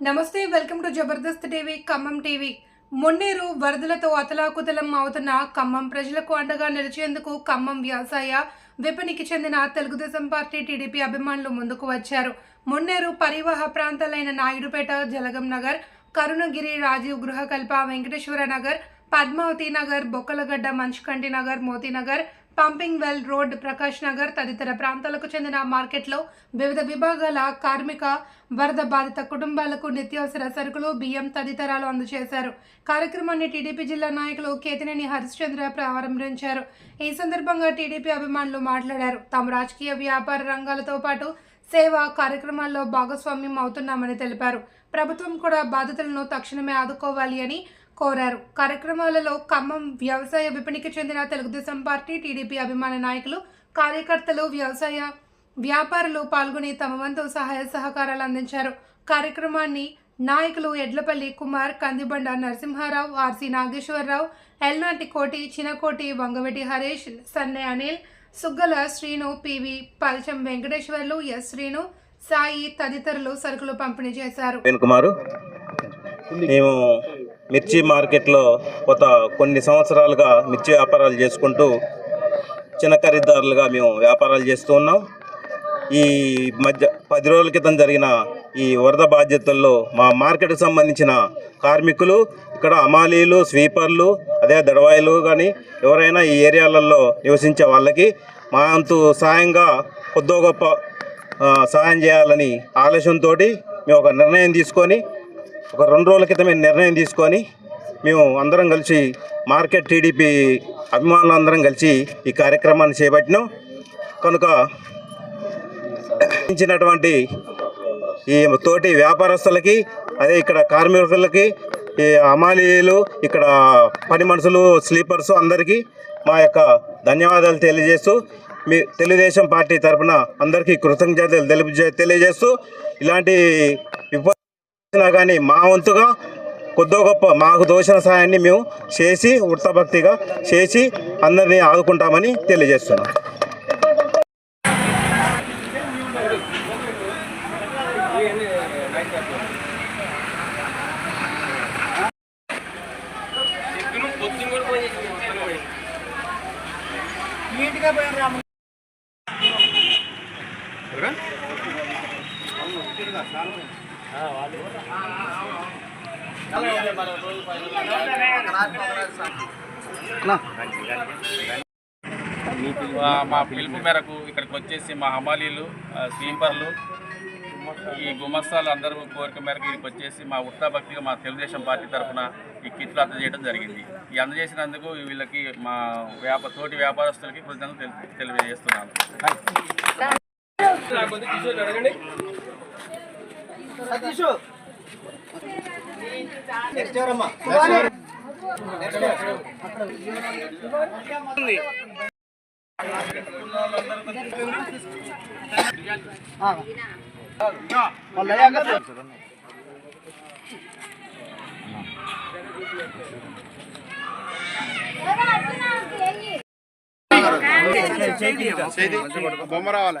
నమస్తే welcome to Jabardasth TV Khammam TV. Munneru వరదలతో అతలాకుతలం అవుతున్న ఖమ్మం ప్రజలకు అండగా నిలిచేందుకు ఖమ్మం వ్యవసాయ విపణికి చెందిన తెలుగుదేశం పార్టీ టీడీపీ అభిమానులు ముందుకు వచ్చారు. మొన్నేరు పరివాహ ప్రాంతాలైన Naidupeta Jalagam Nagar Karunagiri Rajiv Gruhakalpa Venkateswara Nagar Padmavathi Nagar Bokkalagadda Manchukanti Nagar Motinagar pumping well road Prakash Nagar తదితర ప్రాంతాలకు చెందిన మార్కెట్లో వివిధ విభాగాల కార్మిక వరద బాధిత కుటుంబాలకు నిత్యావసర సరుకులు బియ్యం తదితరాలు అందజేశారు. కార్యక్రమాన్ని టీడీపీ జిల్లా నాయకులు కేతినేని హరిశ్చంద్ర ప్రారంభించారు. ఈ సందర్భంగా టీడీపీ అభిమానులు మాట్లాడారు. తాము రాజకీయ వ్యాపార రంగాలతో పాటు సేవా కార్యక్రమాల్లో భాగస్వామ్యం అవుతున్నామని తెలిపారు. ప్రభుత్వం కూడా బాధితులను తక్షణమే ఆదుకోవాలి అని కోరారు. కార్యక్రమాలలో ఖమ్మం వ్యవసాయ విపణికి చెందిన తెలుగుదేశం పార్టీ టీడీపీ అభిమాన నాయకులు కార్యకర్తలు వ్యవసాయ వ్యాపారులు పాల్గొని తమ వంతు సహాయ సహకారాలు అందించారు. కార్యక్రమాన్ని నాయకులు Edlapalli Kumar Kandibanda Narasimharao RC Nageswararao Elnati Koti Chinakoti Vangaveti Harish Sanne Anil Suggala Srinu PV Palcham Venkateswarlu S Srinu Sai తదితరులు సరుకులు పంపిణీ చేశారు. మేము మిర్చి మార్కెట్లో కొత్త కొన్ని సంవత్సరాలుగా మిర్చి వ్యాపారాలు చేసుకుంటూ చిన్న ఖరీదారులుగా మేము వ్యాపారాలు చేస్తూ ఉన్నాం. ఈ మధ్య పది రోజుల క్రితం జరిగిన ఈ వరద బాధ్యతల్లో మా మార్కెట్కి సంబంధించిన కార్మికులు ఇక్కడ అమాలీలు స్వీపర్లు అదే దడవాయిలు కానీ ఎవరైనా ఈ ఏరియాలలో నివసించే వాళ్ళకి మా అంతు సాయంగా కొద్దో గొప్ప సహాయం చేయాలని ఆలోచనతో మేము ఒక నిర్ణయం తీసుకొని ఒక రెండు రోజుల క్రితమే నిర్ణయం తీసుకొని మేము అందరం కలిసి మార్కెట్ టీడీపీ అభిమానులందరం కలిసి ఈ కార్యక్రమాన్ని చేపట్టినాం. కనుక ఇచ్చినటువంటి ఈ తోటి వ్యాపారస్తులకి అదే ఇక్కడ కార్మికులకి ఈ అమాలీలు ఇక్కడ పని మనుషులు స్లీపర్స్ అందరికీ మా యొక్క ధన్యవాదాలు తెలియజేస్తూ మీ తెలుగుదేశం పార్టీ తరఫున అందరికీ కృతజ్ఞతలు తెలియజేస్తూ ఇలాంటి కానీ మా వంతుగా కొద్దో గొప్ప మాకు దోచిన సాయాన్ని మేము చేసి ఉత్తభక్తిగా చేసి అందరినీ ఆదుకుంటామని తెలియజేస్తున్నాం. మా మా పిలుపు మేరకు ఇక్కడికి వచ్చేసి మా హమాలీలు ఆ, స్వీపర్లు ఈ గుమస్తాలు అందరూ కోరిక మేరకు ఇక్కడికి వచ్చేసి మా ఉత్తాభక్తిగా మా తెలుగుదేశం పార్టీ తరఫున ఈ కిట్లు అందజేయడం జరిగింది. ఈ అందజేసినందుకు వీళ్ళకి మా వ్యాప తోటి వ్యాపారస్తులకి కృతజ్ఞతలు తెలి- తెలియజేస్తున్నాను బొమ్మ రావాలి.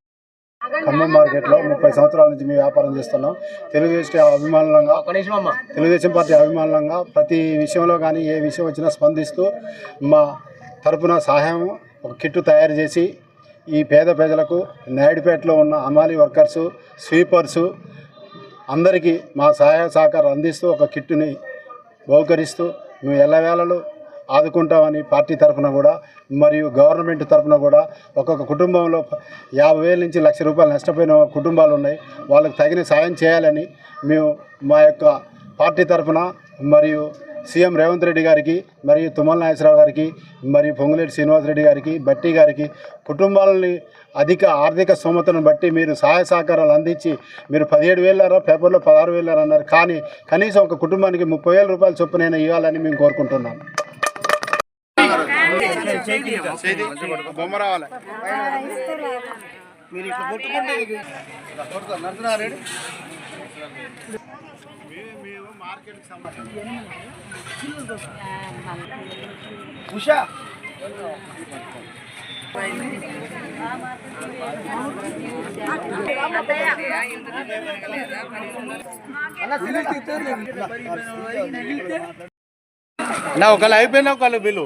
ఖమ్మం మార్కెట్లో ముప్పై సంవత్సరాల నుంచి మేము వ్యాపారం చేస్తున్నాం. తెలుగుదేశం అభిమానులంగా తెలుగుదేశం పార్టీ అభిమానులంగా ప్రతి విషయంలో కానీ ఏ విషయం వచ్చినా స్పందిస్తూ మా తరపున సహాయం ఒక కిట్టు తయారు చేసి ఈ పేద ప్రజలకు నాయుడుపేటలో ఉన్న అమాలి వర్కర్సు స్వీపర్సు అందరికీ మా సహాయ సహకారం అందిస్తూ ఒక కిట్టుని బహుకరిస్తూ మేము ఎల్లవేళలు ఆదుకుంటామని పార్టీ తరఫున కూడా మరియు గవర్నమెంట్ తరఫున కూడా ఒక్కొక్క కుటుంబంలో యాభై వేల నుంచి లక్ష రూపాయలు నష్టపోయిన కుటుంబాలు ఉన్నాయి. వాళ్ళకి తగిన సాయం చేయాలని మేము మా యొక్క పార్టీ తరఫున మరియు సీఎం రేవంత్ రెడ్డి గారికి మరియు తుమ్మల నాగేశ్వరరావు గారికి మరియు పొంగులేటి శ్రీనివాసరెడ్డి గారికి బట్టి గారికి కుటుంబాలని అధిక ఆర్థిక స్తోమతను బట్టి మీరు సహాయ సహకారాలు అందించి మీరు పదిహేడు వేలారా పేపర్లో పదహారు వేలారా అన్నారు. కానీ కనీసం ఒక కుటుంబానికి ముప్పై వేల రూపాయల చొప్పునైనా ఇవ్వాలని మేము కోరుకుంటున్నాం. బొమ్మ రావాలి. నా ఒకళ్ళు అయిపోయినా ఒకళ్ళు బిల్లు.